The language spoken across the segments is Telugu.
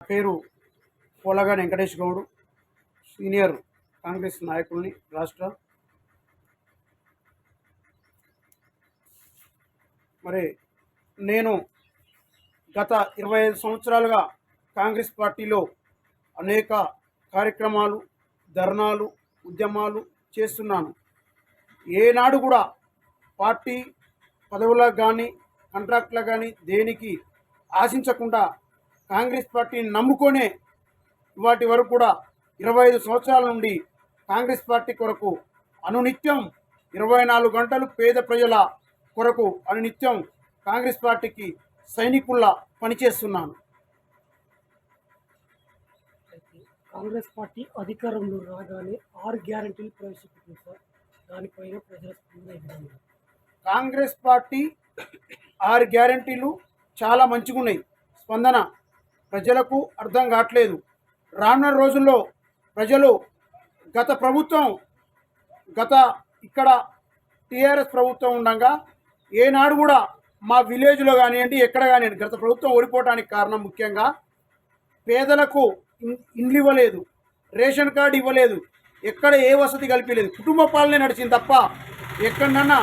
పేరు పోలగా వెంకటేష్ గౌడ్ సీనియర్ కాంగ్రెస్ నాయకుల్ని రాష్ట్ర మరి నేను గత ఇరవై ఐదు సంవత్సరాలుగా కాంగ్రెస్ పార్టీలో అనేక కార్యక్రమాలు ధర్నాలు ఉద్యమాలు చేస్తున్నాను. ఏనాడు కూడా పార్టీ పదవులకు కానీ కాంట్రాక్ట్లకు కానీ దేనికి ఆశించకుండా కాంగ్రెస్ పార్టీని నమ్ముకొనే వాటి వరకు కూడా ఇరవై ఐదు సంవత్సరాల నుండి కాంగ్రెస్ పార్టీ కొరకు అనునిత్యం ఇరవై నాలుగు గంటలు పేద ప్రజల కొరకు అనునిత్యం కాంగ్రెస్ పార్టీకి సైనికుల్లా పనిచేస్తున్నాను. కాంగ్రెస్ పార్టీ అధికారంలో రాగానే ఆరు గ్యారంటీలు ప్రవేశపెట్టింది సార్. దానిపైన ప్రజల స్పందన? కాంగ్రెస్ పార్టీ ఆరు గ్యారంటీలు చాలా మంచిగా ఉన్నాయి స్పందన ప్రజలకు అర్థం కావట్లేదు. రానున్న రోజుల్లో ప్రజలు గత ప్రభుత్వం గత ఇక్కడ టీఆర్ఎస్ ప్రభుత్వం ఉండగా ఏనాడు కూడా మా విలేజ్లో కానివ్వండి ఎక్కడ కానివ్వండి గత ప్రభుత్వం ఓడిపోవడానికి కారణం ముఖ్యంగా పేదలకు ఇండ్లు ఇవ్వలేదు రేషన్ కార్డు ఇవ్వలేదు ఎక్కడ ఏ వసతి కల్పించలేదు. కుటుంబ పాలనే నడిచింది తప్ప ఎక్కడన్నా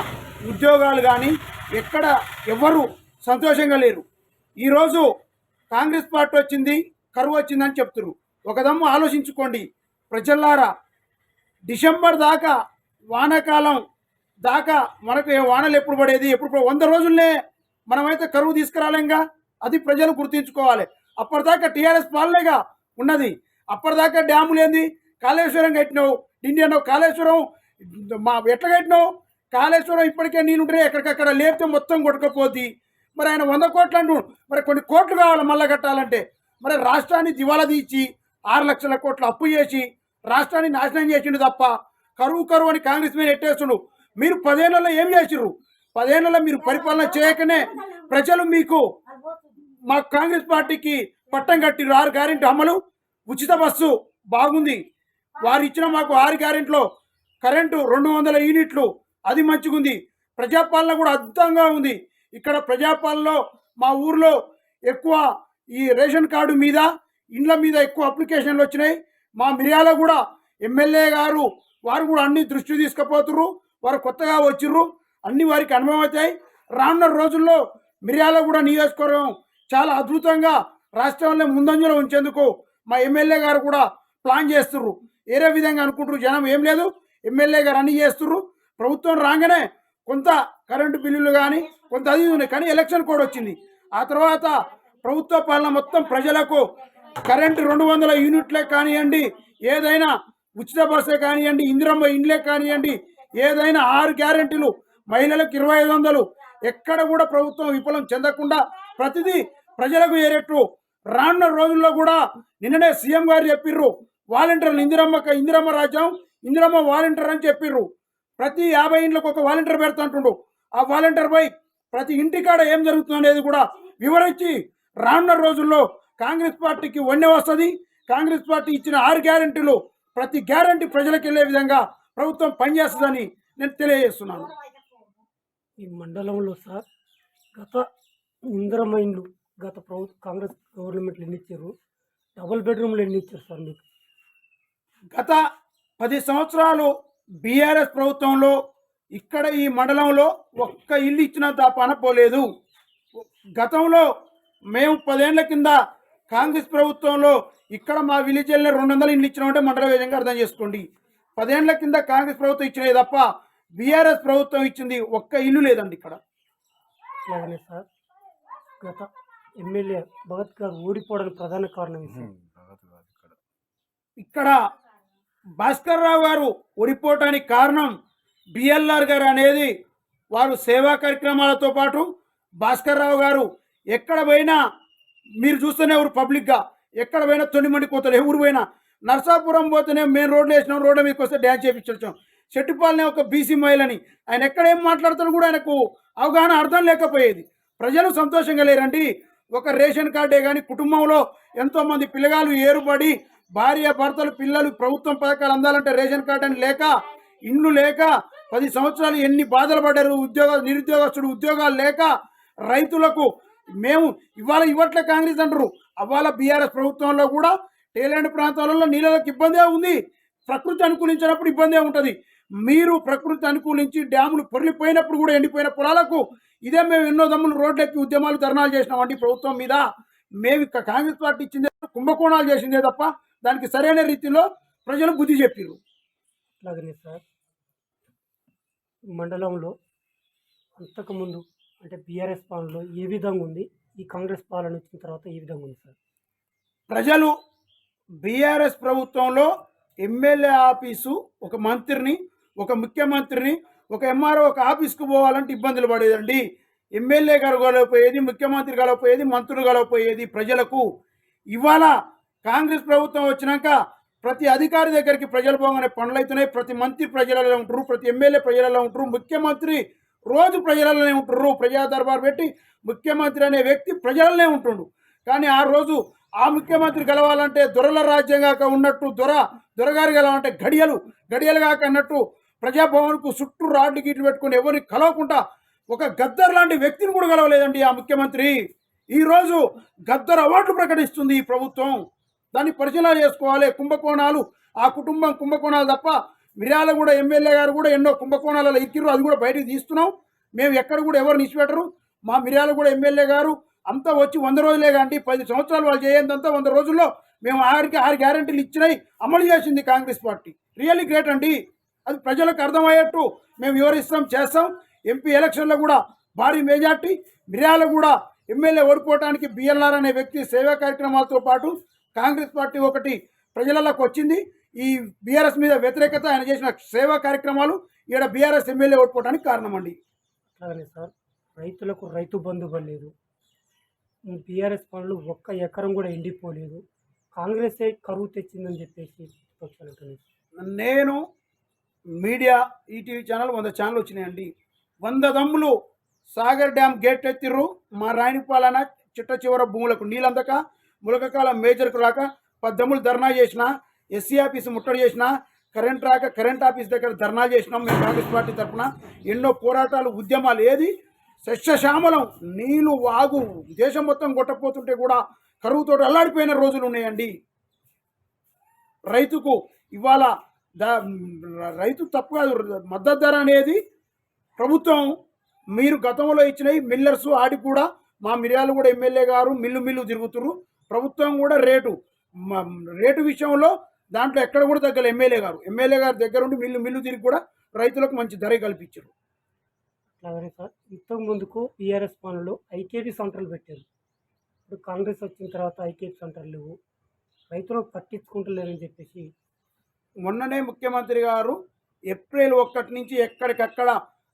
ఉద్యోగాలు కానీ ఎక్కడ ఎవరు సంతోషంగా లేరు. ఈరోజు కాంగ్రెస్ పార్టీ వచ్చింది కరువు వచ్చిందని చెప్తున్నారు ఒకదమ్ము ఆలోచించుకోండి. ప్రజల్లారా డిసెంబర్ దాకా వానాకాలం దాకా మనకు వానలు ఎప్పుడు పడేది? ఎప్పుడు వంద రోజుల్నే మనమైతే కరువు తీసుకురాలేంగా? అది ప్రజలు గుర్తుంచుకోవాలి. అప్పటిదాకా టీఆర్ఎస్ పాలనేగా ఉన్నది. అప్పటిదాకా డ్యాములు ఏంది? కాళేశ్వరం కట్టినావు. ఇండియన్ కాళేశ్వరం మా ఎట్లా కట్టినావు? కాళేశ్వరం ఇప్పటికే నీళ్ళుంటే ఎక్కడికక్కడ లేపితే మొత్తం కొట్టుకపోద్ది. మరి ఆయన వంద కోట్లు అంటూ మరి కొన్ని కోట్లు కావాలి మళ్ళా కట్టాలంటే. మరి రాష్ట్రాన్ని దివాలా తీసి ఆరు లక్షల కోట్లు అప్పు చేసి రాష్ట్రాన్ని నాశనం చేసిండు తప్ప కరువు కరువు అని కాంగ్రెస్ మీద ఎట్టేస్తుండు. మీరు పదేళ్ళలో ఏం చేసిర్రు? పదేళ్ళలో మీరు పరిపాలన చేయకనే ప్రజలు మీకు మా కాంగ్రెస్ పార్టీకి పట్టం కట్టిర్రు. ఆరు గ్యారెంటీ అమలు ఉచిత బస్సు బాగుంది. వారు ఇచ్చిన మాకు ఆరు గ్యారెంట్లో కరెంటు రెండు వందల యూనిట్లు అది మంచిగుంది. ప్రజాపాలన కూడా అద్భుతంగా ఉంది. ఇక్కడ ప్రజాపాలలో మా ఊర్లో ఎక్కువ ఈ రేషన్ కార్డు మీద ఇండ్ల మీద ఎక్కువ అప్లికేషన్లు వచ్చినాయి. మా మిర్యాల కూడా ఎమ్మెల్యే గారు వారు కూడా అన్ని దృష్టి తీసుకుపోతుర్రు. వారు కొత్తగా వచ్చిర్రు. అన్ని వారికి అనుభవం అవుతాయి. రానున్న రోజుల్లో మిర్యాల కూడా నియోజకవర్గం చాలా అద్భుతంగా రాష్ట్రంలో ముందంజలో ఉంచేందుకు మా ఎమ్మెల్యే గారు కూడా ప్లాన్ చేస్తుర్రు. ఏరే విధంగా అనుకుంటారు జనం ఏం లేదు. ఎమ్మెల్యే గారు అన్ని చేస్తుర్రు. ప్రభుత్వం రాగానే కొంత కరెంటు బిల్లులు కానీ కొంత అది ఉన్నాయి. కానీ ఎలక్షన్ కోడ్ వచ్చింది. ఆ తర్వాత ప్రభుత్వ పాలన మొత్తం ప్రజలకు కరెంటు రెండు వందల యూనిట్లే కానివ్వండి ఏదైనా ఉచిత బస్సే కానివ్వండి ఇందిరమ్మ ఇండ్లే కానివ్వండి ఏదైనా ఆరు గ్యారెంటీలు మహిళలకు ఇరవై ఐదు వందలు ఎక్కడ కూడా ప్రభుత్వం విఫలం చెందకుండా ప్రతిదీ ప్రజలకు ఏరేట్టు. రానున్న రోజుల్లో కూడా నిన్ననే సీఎం గారు చెప్పిర్రు వాలంటీర్లు ఇందిరమ్మ ఇందిరమ్మ రాజ్యం ఇందిరమ్మ వాలంటీర్ అని చెప్పిర్రు. ప్రతి యాభై ఇండ్లకు ఒక వాలంటీర్ పెడుతుంటుండు ఆ వాలంటీర్ పై ప్రతి ఇంటికాడ ఏం జరుగుతుంది అనేది కూడా వివరించి రానున్న రోజుల్లో కాంగ్రెస్ పార్టీకి వన్నె వస్తుంది. కాంగ్రెస్ పార్టీ ఇచ్చిన ఆరు గ్యారెంటీలు ప్రతి గ్యారెంటీ ప్రజలకు వెళ్ళే విధంగా ప్రభుత్వం పనిచేస్తుందని నేను తెలియజేస్తున్నాను. ఈ మండలంలో సార్ గత ఇందిరమ్మ ఇండ్లు గత ప్రభుత్వ కాంగ్రెస్ గవర్నమెంట్లు ఎన్ని ఇచ్చారు డబుల్ బెడ్రూమ్లు ఎన్ని ఇచ్చారు సార్ మీకు? గత పది సంవత్సరాలు బీఆర్ఎస్ ప్రభుత్వంలో ఇక్కడ ఈ మండలంలో ఒక్క ఇల్లు ఇచ్చినంత పనపోలేదు. గతంలో మేము పదేళ్ళ కింద కాంగ్రెస్ ప్రభుత్వంలో ఇక్కడ మా విలేజ్లో రెండు వందల ఇల్లు ఇచ్చినామంటే మండల విధంగా అర్థం చేసుకోండి. పదేళ్ళ కింద కాంగ్రెస్ ప్రభుత్వం ఇచ్చినవి తప్ప బీఆర్ఎస్ ప్రభుత్వం ఇచ్చింది ఒక్క ఇల్లు లేదండి ఇక్కడ. అలాగనే సార్. గత ఎమ్మెల్యే భగత్ గారు ఓడిపోవడానికి ప్రధాన కారణం ఇది. ఇక్కడ. భాస్కర్ రావు గారు ఓడిపోవటానికి కారణం బిఎల్ఆర్ గారు అనేది వారు సేవా కార్యక్రమాలతో పాటు భాస్కర్ రావు గారు ఎక్కడ పోయినా మీరు చూస్తూనే ఎవరు పబ్లిక్గా ఎక్కడ పోయినా తొండిమండి పోతారు. ఎవరు పోయినా. నర్సాపురం పోతేనే మేము రోడ్లు వేసినాం. రోడ్డు మీకు వస్తే డ్యాన్స్ చేయించొచ్చాం చెట్టుపాలనే ఒక బీసీ మహిళని ఆయన ఎక్కడ ఏం కూడా ఆయనకు అవగాహన అర్థం లేకపోయేది. ప్రజలు సంతోషంగా లేరండి. ఒక రేషన్ కార్డే కానీ కుటుంబంలో ఎంతోమంది పిల్లగాళ్ళు ఏరుపడి భార్య భర్తలు పిల్లలు ప్రభుత్వం పథకాలు అందాలంటే రేషన్ కార్డు అని లేక ఇండ్లు లేక పది సంవత్సరాలు ఎన్ని బాధలు పడ్డారు ఉద్యోగ నిరుద్యోగస్తుడు ఉద్యోగాలు లేక రైతులకు మేము ఇవాళ ఇవ్వట్లే కాంగ్రెస్ అంటారు. అవాళ బీఆర్ఎస్ ప్రభుత్వంలో కూడా టేలాండ్ ప్రాంతాలలో నీళ్ళకి ఇబ్బందే ఉంది. ప్రకృతి అనుకూలించినప్పుడు ఇబ్బందే ఉంటుంది. మీరు ప్రకృతి అనుకూలించి డ్యాములు పొరిలిపోయినప్పుడు కూడా ఎండిపోయిన పొలాలకు ఇదే మేము ఎన్నో దమ్ములు రోడ్లెక్కి ఉద్యమాలు ధర్నాలు చేసినామండి ప్రభుత్వం మీద. మేము ఇక కాంగ్రెస్ పార్టీ ఇచ్చిందే కుంభకోణాలు చేసిందే తప్ప దానికి సరైన రీతిలో ప్రజలు బుద్ధి చెప్పారు అలాగే సార్. మండలంలో అంతకుముందు అంటే బీఆర్ఎస్ పాలనలో ఏ విధంగా ఉంది? ఈ కాంగ్రెస్ పాలన వచ్చిన తర్వాత ఏ విధంగా ఉంది సార్? ప్రజలు బీఆర్ఎస్ ప్రభుత్వంలో ఎమ్మెల్యే ఆఫీసు ఒక మంత్రిని ఒక ముఖ్యమంత్రిని ఒక ఎంఆర్ఓ ఒక ఆఫీస్కు పోవాలంటే ఇబ్బందులు పడేదండి. ఎమ్మెల్యే గారు కలవపోయేది ముఖ్యమంత్రి కలవపోయేది మంత్రులు కలవపోయేది ప్రజలకు. ఇవాళ కాంగ్రెస్ ప్రభుత్వం వచ్చినాక ప్రతి అధికారి దగ్గరికి ప్రజలు పోగానే పనులు అవుతున్నాయి. ప్రతి మంత్రి ప్రజలలో ఉంటారు ప్రతి ఎమ్మెల్యే ప్రజలలో ఉంటారు ముఖ్యమంత్రి రోజు ప్రజలలోనే ఉంటారు. ప్రజా దర్బార్ పెట్టి ముఖ్యమంత్రి అనే వ్యక్తి ప్రజలనే ఉంటుండు. కానీ ఆ రోజు ఆ ముఖ్యమంత్రి గెలవాలంటే దొరల రాజ్యంగాక ఉన్నట్టు దొర దొరగారు గెలవాలంటే గడియలు గడియలు కాక అన్నట్టు ప్రజాభవన్కు చుట్టూ రాడ్లు గీట్లు పెట్టుకుని ఎవరిని కలవకుండా ఒక గద్దర్ లాంటి వ్యక్తిని కూడా గెలవలేదండి ఆ ముఖ్యమంత్రి. ఈరోజు గద్దర్ అవార్డు ప్రకటిస్తుంది ఈ ప్రభుత్వం. దాన్ని పరిశీలన చేసుకోవాలి. కుంభకోణాలు ఆ కుటుంబం కుంభకోణాలు తప్ప మిర్యాల కూడా ఎమ్మెల్యే గారు కూడా ఎన్నో కుంభకోణాలలో ఇచ్చిర్రు అది కూడా బయటకు తీస్తున్నాం. మేము ఎక్కడ కూడా ఎవరు నిలిచిపెట్టరు. మా మిర్యాల కూడా ఎమ్మెల్యే గారు అంతా వచ్చి వంద రోజులే కానీ పది సంవత్సరాలు వాళ్ళు చేయంతంతా వంద రోజుల్లో మేము ఆరికి ఆరు గ్యారెంటీలు ఇచ్చినాయి అమలు చేసింది కాంగ్రెస్ పార్టీ. రియల్లీ గ్రేట్ అండి. అది ప్రజలకు అర్థమయ్యేట్టు మేము వివరిస్తాం చేస్తాం. ఎంపీ ఎలక్షన్లో కూడా భారీ మెజార్టీ. మిర్యాల కూడా ఎమ్మెల్యే ఓడిపోవడానికి బిఎల్ఆర్ అనే వ్యక్తి సేవా కార్యక్రమాలతో పాటు కాంగ్రెస్ పార్టీ ఒకటి ప్రజలలోకి వచ్చింది. ఈ బీఆర్ఎస్ మీద వ్యతిరేకత ఆయన చేసిన సేవా కార్యక్రమాలు ఇక్కడ బీఆర్ఎస్ ఎమ్మెల్యే ఓడిపోవడానికి కారణం అండి అట్లాగనే సార్ రైతులకు రైతు బంధు పడలేదు. బీఆర్ఎస్ పనులు ఒక్క ఎకరం కూడా ఎండిపోలేదు. కాంగ్రెసే కరువు తెచ్చిందని చెప్పేసి. నేను మీడియా ఈటీవీ ఛానల్ వంద ఛానల్ వచ్చినాయండి. వంద దమ్ములు సాగర్ డ్యామ్ గేట్ ఎత్తిర్రు. మా రాయనిపాలన చిట్ట చివర భూములకు నీళ్ళందక ములకకాల మేజర్కు రాక పద్దమ్ములు ధర్నా చేసిన ఎస్సీ ఆఫీస్ ముట్టడి చేసిన కరెంట్ రాక కరెంట్ ఆఫీస్ దగ్గర ధర్నా చేసినాం మేము కాంగ్రెస్ పార్టీ తరఫున ఎన్నో పోరాటాలు ఉద్యమాలు ఏది? సస్యశ్యామలం నీళ్ళు వాగు దేశం మొత్తం కొట్టపోతుంటే కూడా కరువుతో అల్లాడిపోయిన రోజులు ఉన్నాయండి. రైతుకు ఇవాళ ద రైతు తప్పు కాదు మద్దతు ధర అనేది ప్రభుత్వం మీరు గతంలో ఇచ్చినవి మిల్లర్స్ ఆడి కూడా మా మిర్యాలు కూడా ఎమ్మెల్యే గారు మిల్లు మిల్లు తిరుగుతున్నారు ప్రభుత్వం కూడా రేటు రేటు విషయంలో దాంట్లో ఎక్కడ కూడా తగ్గల. ఎమ్మెల్యే గారు ఎమ్మెల్యే గారి దగ్గర ఉండి మిల్లు మిల్లు తిరిగి కూడా రైతులకు మంచి ధర కల్పించారు. అట్లాగనే సార్ ఇంతకు ముందుకు బీఆర్ఎస్ పనులు ఐకేపీ సెంటర్లు పెట్టారు. ఇప్పుడు కాంగ్రెస్ వచ్చిన తర్వాత ఐకేపీ సెంటర్లు లేవు. రైతులకు పట్టించుకుంటలేరని చెప్పేసి మొన్ననే ముఖ్యమంత్రి గారు ఏప్రిల్ ఒక్కటి నుంచి ఎక్కడికక్కడ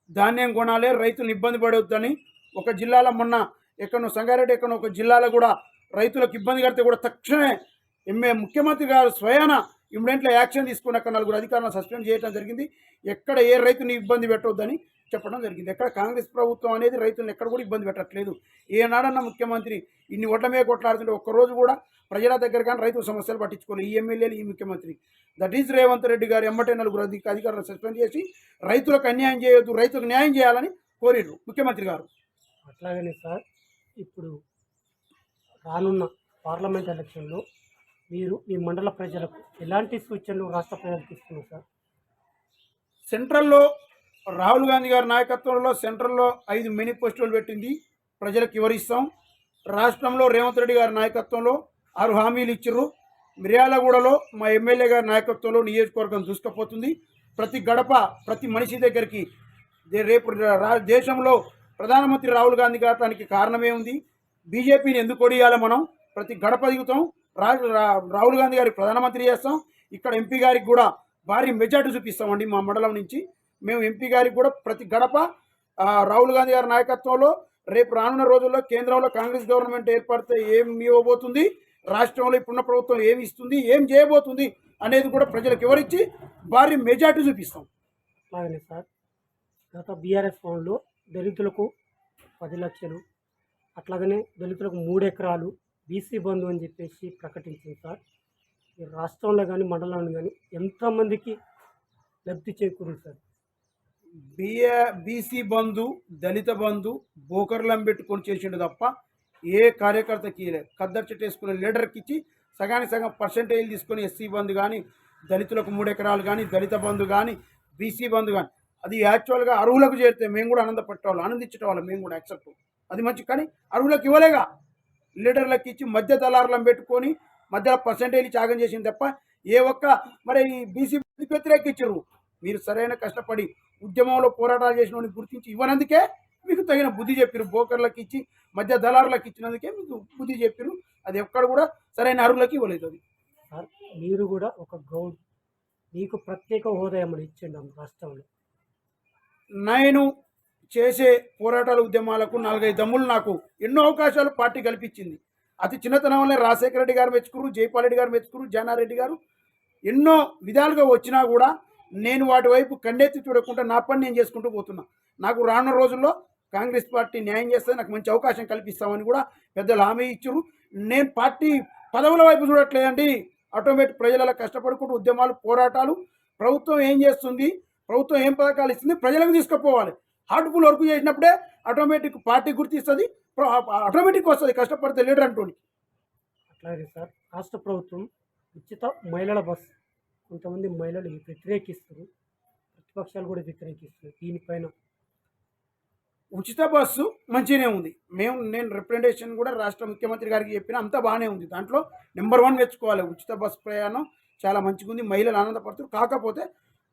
ధాన్యం కొనాలి రైతులు ఇబ్బంది పడవద్దని ఒక జిల్లాలో మొన్న ఎక్కడో సంగారెడ్డి ఎక్కడో ఒక జిల్లాలో కూడా రైతులకు ఇబ్బంది కడితే కూడా తక్షణమే ఎంఏ ముఖ్యమంత్రి గారు స్వయాన ఇమ్మీడియట్లో యాక్షన్ తీసుకుని అక్కడ నలుగురు అధికారులను సస్పెండ్ చేయడం జరిగింది. ఎక్కడ ఏ రైతుని ఇబ్బంది పెట్టవద్దని చెప్పడం జరిగింది. ఎక్కడ కాంగ్రెస్ ప్రభుత్వం అనేది రైతులను ఎక్కడ కూడా ఇబ్బంది పెట్టట్లేదు. ఏనాడన్న ముఖ్యమంత్రి ఇన్ని ఓట్ల మీద కొట్లాడుతుంటే ఒక్కరోజు కూడా ప్రజల దగ్గర కానీ రైతు సమస్యలు పట్టించుకోలేదు. ఈ ఎమ్మెల్యేలు ఈ ముఖ్యమంత్రి. దట్ ఈజ్ రేవంత్ రెడ్డి గారు ఎమ్మటే నలుగురు అధిక అధికారులను సస్పెండ్ చేసి రైతులకు అన్యాయం చేయొద్దు రైతులకు న్యాయం చేయాలని కోరిర్రు ముఖ్యమంత్రి గారు. అట్లాగనే సార్ ఇప్పుడు రానున్న పార్లమెంట్ ఎలక్షన్లో మీరు మీ మండల ప్రజలకు ఎలాంటి సూచనలు రాష్ట్ర ప్రజలకు ఇస్తున్నారు సార్? సెంట్రల్లో రాహుల్ గాంధీ గారి నాయకత్వంలో సెంట్రల్లో ఐదు మేనిఫెస్టోలు పెట్టింది. ప్రజలకు వివరిస్తాం. రాష్ట్రంలో రేవంత్ రెడ్డి గారి నాయకత్వంలో ఆరు హామీలు ఇచ్చారు. మిర్యాలగూడలో మా ఎమ్మెల్యే గారి నాయకత్వంలో నియోజకవర్గం దూసుకుపోతుంది. ప్రతి గడప ప్రతి మనిషి దగ్గరికి రేపు రా- దేశంలో ప్రధానమంత్రి రాహుల్ గాంధీ గారు దానికి కారణమే ఉంది. బీజేపీని ఎందుకు ఒడియాలి మనం? ప్రతి గడప దిగుతాం. రా రా- రాహుల్ గాంధీ గారికి ప్రధానమంత్రి చేస్తాం. ఇక్కడ ఎంపీ గారికి కూడా భారీ మెజార్టీ చూపిస్తామండి మా మండలం నుంచి. మేము ఎంపీ గారికి కూడా ప్రతి గడప రాహుల్ గాంధీ గారి నాయకత్వంలో రేపు రానున్న రోజుల్లో కేంద్రంలో కాంగ్రెస్ గవర్నమెంట్ ఏర్పడితే ఏం ఇవ్వబోతుంది? రాష్ట్రంలో ఇప్పుడున్న ప్రభుత్వం ఏమి ఇస్తుంది? ఏం చేయబోతుంది? అనేది కూడా ప్రజలకు వివరించి భారీ మెజార్టీ చూపిస్తాం. అలాగే సార్. గత బీఆర్ఎస్ ఫోన్లో దళితులకు పది లక్షలు అట్లాగనే దళితులకు మూడు ఎకరాలు బీసీ బంధు అని చెప్పేసి ప్రకటించింది సార్. ఈ రాష్ట్రంలో కానీ మండలంలో కానీ ఎంతమందికి లబ్ధి చేకూరింది sir? BA BC Bandhu Dalit Bandhu బోకర్లం పెట్టుకొని చేసిండు తప్ప ఏ కార్యకర్తకి ఇవ్వలేదు చెట్టు వేసుకునే లీడర్కి ఇచ్చి సగానికి సగం పర్సంటేజ్ తీసుకొని ఎస్సీ బంధు కానీ దళితులకు మూడు ఎకరాలు కానీ దళిత బంధు కానీ బీసీ బంధు కానీ అది యాక్చువల్గా అర్హులకు చేరితే మేము కూడా ఆనందపట్టేవాళ్ళం ఆనందించేవాళ్ళం మేము కూడా యాక్సెప్ట్. అది మంచి కానీ అర్హులకు ఇవ్వలేగా లీడర్లకు ఇచ్చి మధ్య దళారులను పెట్టుకొని మధ్యలో పర్సంటేజ్ త్యాగం చేసింది తప్ప ఏ ఒక్క మరి ఈ బీసీ వ్యతిరేకించరు మీరు సరైన కష్టపడి ఉద్యమంలో పోరాటాలు చేసిన వాడిని గుర్తించి ఇవ్వనందుకే మీకు తగిన బుద్ధి చెప్పారు బోకర్లకు ఇచ్చి మధ్య దళారులకు ఇచ్చినందుకే మీకు బుద్ధి చెప్పారు అది ఎక్కడ కూడా సరైన అర్హులకి ఇవ్వలేదు అది. సార్ మీరు కూడా ఒక గౌడ్ మీకు ప్రత్యేక హోదా ఏమైనా ఇచ్చిండు రాష్ట్రంలో? నేను చేసే పోరాటాల ఉద్యమాలకు నాలుగైదు దమ్ములు నాకు ఎన్నో అవకాశాలు పార్టీ కల్పించింది. అతి చిన్నతనంలోనే రాజశేఖర రెడ్డి గారు మెచ్చుకురు జైపాల్ రెడ్డి గారు మెచ్చుకురు జానారెడ్డి గారు. ఎన్నో విధాలుగా వచ్చినా కూడా నేను వాటి వైపు కండెత్తి చూడకుండా నా పని నేను చేసుకుంటూ పోతున్నా. నాకు రానున్న రోజుల్లో కాంగ్రెస్ పార్టీ న్యాయం చేస్తే నాకు మంచి అవకాశం కల్పిస్తామని కూడా పెద్దలు హామీ ఇచ్చారు. నేను పార్టీ పదవుల వైపు చూడట్లేదండి ఆటోమేటిక్ ప్రజలలో కష్టపడుకుంటూ ఉద్యమాలు పోరాటాలు ప్రభుత్వం ఏం చేస్తుంది? ప్రభుత్వం ఏం పథకాలు ఇస్తుంది? ప్రజలకు తీసుకుపోవాలి. హార్ట్ఫుల్ వర్క్ చేసినప్పుడే ఆటోమేటిక్ పార్టీ గుర్తిస్తుంది ఆటోమేటిక్ వస్తుంది కష్టపడితే లీడర్ అంటుంది అట్లాగే సార్ రాష్ట్ర ప్రభుత్వం ఉచిత మహిళల బస్ కొంతమంది మహిళలు వ్యతిరేకిస్తారు ప్రతిపక్షాలు కూడా వ్యతిరేకిస్తున్నాయి దీనిపైన. ఉచిత బస్సు మంచిగానే ఉంది. మేము నేను రిప్రజెంటేషన్ కూడా రాష్ట్ర ముఖ్యమంత్రి గారికి చెప్పిన అంతా బాగానే ఉంది. దాంట్లో నెంబర్ వన్ మెచ్చుకోవాలి ఉచిత బస్సు ప్రయాణం చాలా మంచిగా ఉంది మహిళలు ఆనందపడుతారు కాకపోతే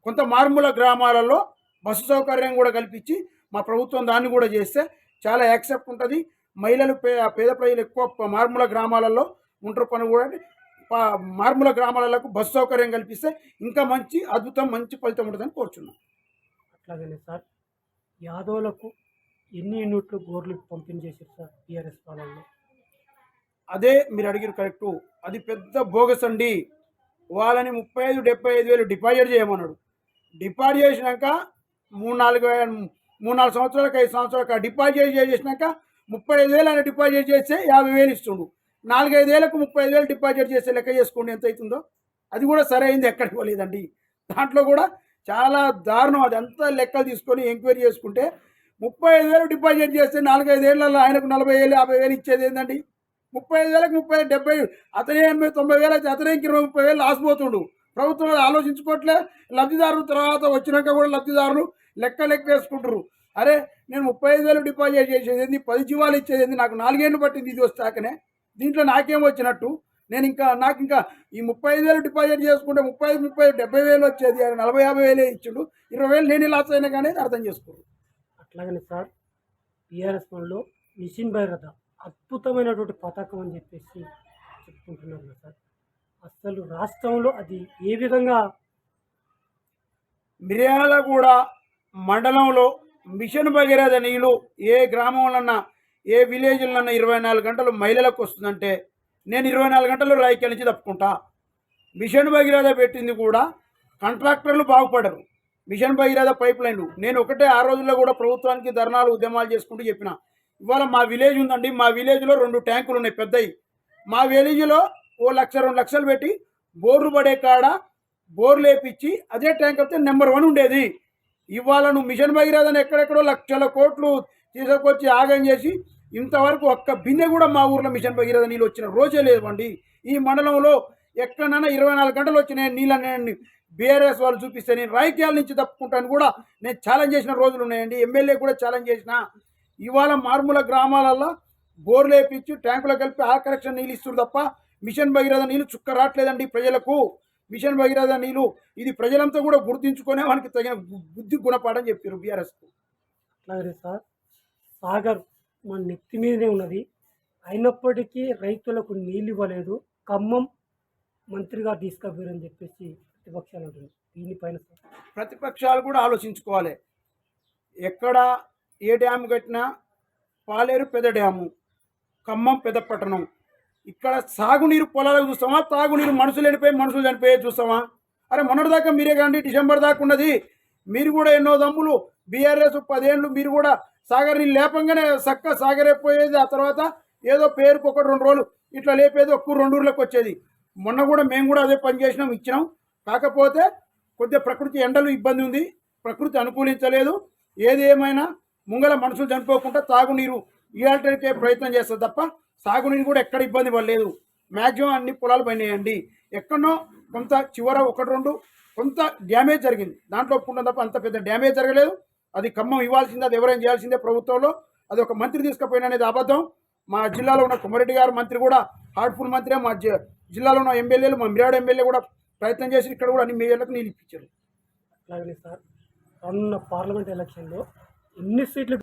కొంత మారుమూల గ్రామాలలో బస్సు సౌకర్యం కూడా కల్పించి మా ప్రభుత్వం దాన్ని కూడా చేస్తే చాలా యాక్సెప్ట్ ఉంటుంది. మహిళలు పే పేద ప్రజలు ఎక్కువ మారుమూల గ్రామాలలో ఉంటారు పని కూడా మారుమూల గ్రామాలకు బస్సు సౌకర్యం కల్పిస్తే ఇంకా మంచి అద్భుతం మంచి ఫలితం ఉంటుందని కోరుచున్నాం. అట్లాగనే సార్ యాదవులకు ఎన్ని యూనిట్లు గోర్లు పంపిణీ చేశారు సార్ టీఆర్ఎస్ పాలనలో? అదే మీరు అడిగారు కరెక్టు. అది పెద్ద బోగస్ అండి. వాళ్ళని ముప్పై ఐదు డెబ్బై ఐదు వేలు డిపాజిట్ చేయమన్నాడు. డిపాజిట్ చేసినాక మూడు నాలుగు మూడు నాలుగు సంవత్సరాలకు ఐదు సంవత్సరాలకు డిపాజిట్ చేసినాక ముప్పై ఐదు వేలు ఆయన డిపాజిట్ చేస్తే యాభై వేలు ఇస్తుండు. నాలుగైదు వేలకు ముప్పై ఐదు వేలు డిపాజిట్ చేస్తే లెక్క చేసుకోండి ఎంత అవుతుందో? అది కూడా సరైంది ఎక్కడికి పోలేదండి. దాంట్లో కూడా చాలా దారుణం అది. అంతా లెక్కలు తీసుకొని ఎంక్వైరీ చేసుకుంటే ముప్పై ఐదు వేలు డిపాజిట్ చేస్తే నాలుగైదు ఏళ్ళల్లో ఆయనకు నలభై వేలు యాభై వేలు ఇచ్చేది ఏంటండి ముప్పై ఐదు వేలకు ముప్పై డెబ్బై అతనే ఎనభై తొంభై వేలు అయితే అతనే ఇరవై ముప్పై వేలు ఆసిపోతుండు ప్రభుత్వం ఆలోచించుకోవట్లే. లబ్ధిదారులు తర్వాత వచ్చినాక కూడా లబ్ధిదారులు లెక్క లెక్క వేసుకుంటారు అరే నేను ముప్పై ఐదు వేలు డిపాజిట్ చేసేది ఏంది? పది జీవాలు ఇచ్చేది ఏంది? నాకు నాలుగేళ్ళు పట్టింది ఇది వస్తాకనే దీంట్లో నాకేం వచ్చినట్టు? నేను ఇంకా నాకు ఇంకా ఈ ముప్పై ఐదు వేలు డిపాజిట్ చేసుకుంటే ముప్పై ఐదు ముప్పై డెబ్బై వేలు వచ్చేది. నలభై యాభై వేలే ఇచ్చిండు. ఇరవై వేలు నేను లాస్ అయినా కానీ అర్థం చేసుకోరు. అట్లాగనే సార్ టీఆర్ఎస్ పనిలో మిషన్ భైరథ అద్భుతమైనటువంటి పథకం అని చెప్పేసి చెప్పుకుంటున్నారు సార్. అసలు రాష్ట్రంలో అది ఏ విధంగా మిర్యాలగూడ మండలంలో మిషన్ భగీరథ నీళ్ళు ఏ గ్రామంలోన్నా ఏ విలేజ్లన్నా ఇరవై నాలుగు గంటలు మహిళలకు వస్తుందంటే నేను ఇరవై నాలుగు గంటలు రాయికల్ నుంచి తప్పుకుంటా. మిషన్ భగీరథ పెట్టింది కూడా కాంట్రాక్టర్లు బాగుపడరు. మిషన్ భగీరథ పైప్ లైన్లు. నేను ఒకటే ఆ రోజుల్లో కూడా ప్రభుత్వానికి ధర్నాలు ఉద్యమాలు చేసుకుంటూ చెప్పిన. ఇవాళ మా విలేజ్ ఉందండి. మా విలేజ్లో రెండు ట్యాంకులు ఉన్నాయి పెద్దవి మా విలేజ్లో ఓ లక్ష రెండు లక్షలు పెట్టి బోర్లు పడే కాడ బోర్లు వేపించి అదే ట్యాంక్ అయితే నెంబర్ వన్ ఉండేది. ఇవాళ నువ్వు మిషన్ భగీరథని ఎక్కడెక్కడో లక్షల కోట్లు తీసుకొచ్చి ఆగం చేసి ఇంతవరకు ఒక్క బిందె కూడా మా ఊర్లో మిషన్ భగీరథ నీళ్ళు వచ్చిన రోజే లేవండి. ఈ మండలంలో ఎక్కడైనా ఇరవై నాలుగు గంటలు వచ్చినాయి నీళ్ళని బీఆర్ఎస్ వాళ్ళు చూపిస్తే నేను రాజకీయాల నుంచి తప్పుకుంటాను కూడా నేను ఛాలెంజ్ చేసిన రోజులు ఉన్నాయండి. ఎమ్మెల్యే కూడా ఛాలెంజ్ చేసిన. ఇవాళ మారుమూల గ్రామాలలో బోర్లు వేపించి ట్యాంకులో కలిపి ఆ కనెక్షన్ నీళ్ళు ఇస్తారు తప్ప మిషన్ భగీరథ నీళ్ళు చుక్క రావట్లేదండి ప్రజలకు. మిషన్ భగీరథ నీళ్ళు ఇది ప్రజలంతా కూడా గుర్తించుకునే మనకి తగిన బుద్ధి గుణపాఠం చెప్పారు బీఆర్ఎస్కు. అట్లాగే సార్ సాగర్ మన నెత్తి మీదనే ఉన్నది. అయినప్పటికీ రైతులకు నీళ్ళు ఇవ్వలేదు. ఖమ్మం మంత్రిగా తీసుకుపోయారని చెప్పేసి ప్రతిపక్షాలు దీనిపైన సార్. ప్రతిపక్షాలు కూడా ఆలోచించుకోవాలి. ఎక్కడ ఏ డ్యామ్ కట్టినా పాలేరు పెద్ద డ్యాము ఖమ్మం పెద్ద పట్టణం. ఇక్కడ సాగునీరు పొలాలకు చూస్తామా? తాగునీరు మనుషులు చనిపోయి మనుషులు చనిపోయే చూస్తామా? అరే మొన్నటి దాకా మీరే కానీ డిసెంబర్ దాకా ఉన్నది. మీరు కూడా ఎన్నో దమ్ములు బీఆర్ఎస్ పదేళ్ళు మీరు కూడా సాగర్ నీళ్ళు లేపంగానే చక్క సాగరైపోయేది ఆ తర్వాత ఏదో పేరుకు ఒకటి రెండు రోజులు ఇట్లా లేపేది ఒక్క రెండు ఊర్లకు వచ్చేది. మొన్న కూడా మేము కూడా అదే పని చేసినాం ఇచ్చినాం. కాకపోతే కొద్దిగా ప్రకృతి ఎండలు ఇబ్బంది ఉంది. ప్రకృతి అనుకూలించలేదు. ఏది ఏమైనా ముంగల మనుషులు చనిపోకుండా తాగునీరు ఇవాళకే ప్రయత్నం చేస్తారు తప్ప సాగునీరు కూడా ఎక్కడ ఇబ్బంది పడలేదు. మ్యాక్సిమం అన్ని పొలాలు పనిచేయండి ఎక్కడో కొంత చివర ఒకటి రెండు కొంత డ్యామేజ్ జరిగింది. దాంట్లో ఒప్పుకుంటాం తప్ప అంత పెద్ద డ్యామేజ్ జరగలేదు. అది ఖమ్మం ఇవ్వాల్సిందే అది ఎవరైనా చేయాల్సిందే ప్రభుత్వంలో. అది ఒక మంత్రి తీసుకుపోయిన అనేది అబద్ధం. మా జిల్లాలో ఉన్న కుమారెడ్డి గారు మంత్రి కూడా హార్ట్ఫుల్ మంత్రి. మా జిల్లాలో ఉన్న ఎమ్మెల్యేలు మా మిరాడ్ ఎమ్మెల్యే కూడా ప్రయత్నం చేసి ఇక్కడ కూడా అన్ని మేయర్లకు నీళ్ళు ఇప్పించారు. అలాగే సార్ రానున్న పార్లమెంట్ ఎలక్షన్లో ఎన్ని సీట్లు